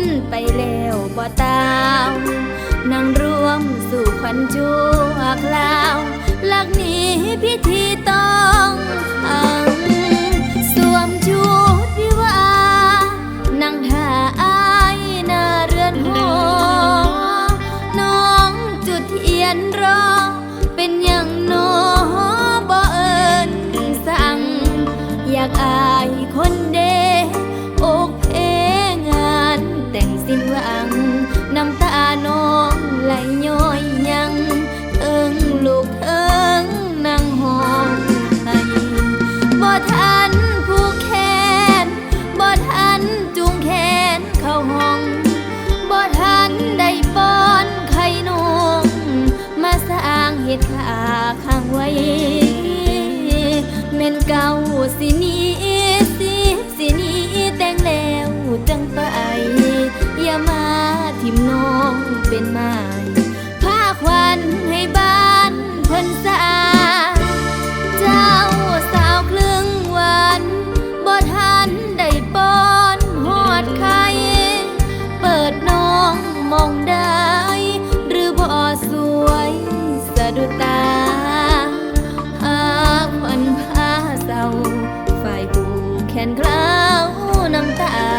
นไปแล้วบ่ตามนั่งร่วมสู่ขวัญชั่วคราวหลักนี้พิธี น้ำตาน้องไหลย้อยยังเอิงลูกเอิงนั่งห้องไห้บ่ทันผู้แขนบ่ทันจูงแขนเข้าห้องบ่ทันได้ป้อนไข่นงมาสร้างเหตุขาข้างไว้เม่นเก่าสินี้สิสินี เป็นไม้ผ้าควันให้บ้านเพิ่นสะอาดเจ้าสาวครึ่งวันบ่ทันได้ป้อนหอดไข่เปิดน้องมองได้ หรือบ่สวยสะดุดตาหากวันพาเศร้าฝ่ายผู้แขนคล้าวน้ำตา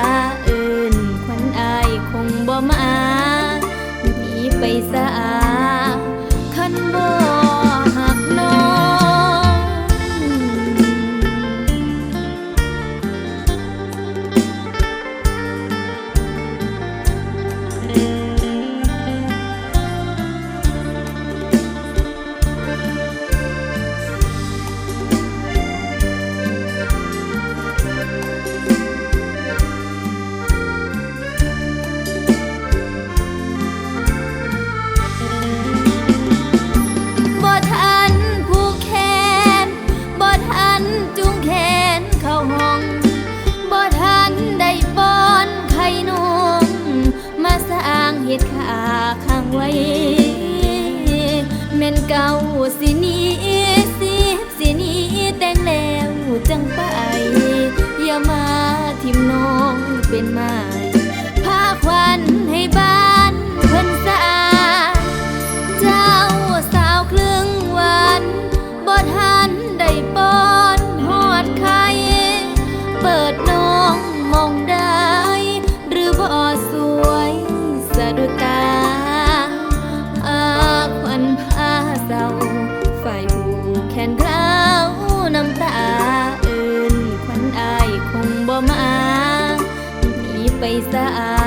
ร้างเหตุขาข้างไว้แม่นเก่าสินี้สิสินี้แต่งแล้วจังไป อย่ามาทิมน้องเป็นไม้ผ้าควันให้บ้านเพิ่นสะอาดเจ้าสาวครึ่งวันบ่ทันได้ป้อนหอดไข่เปิด เอื่น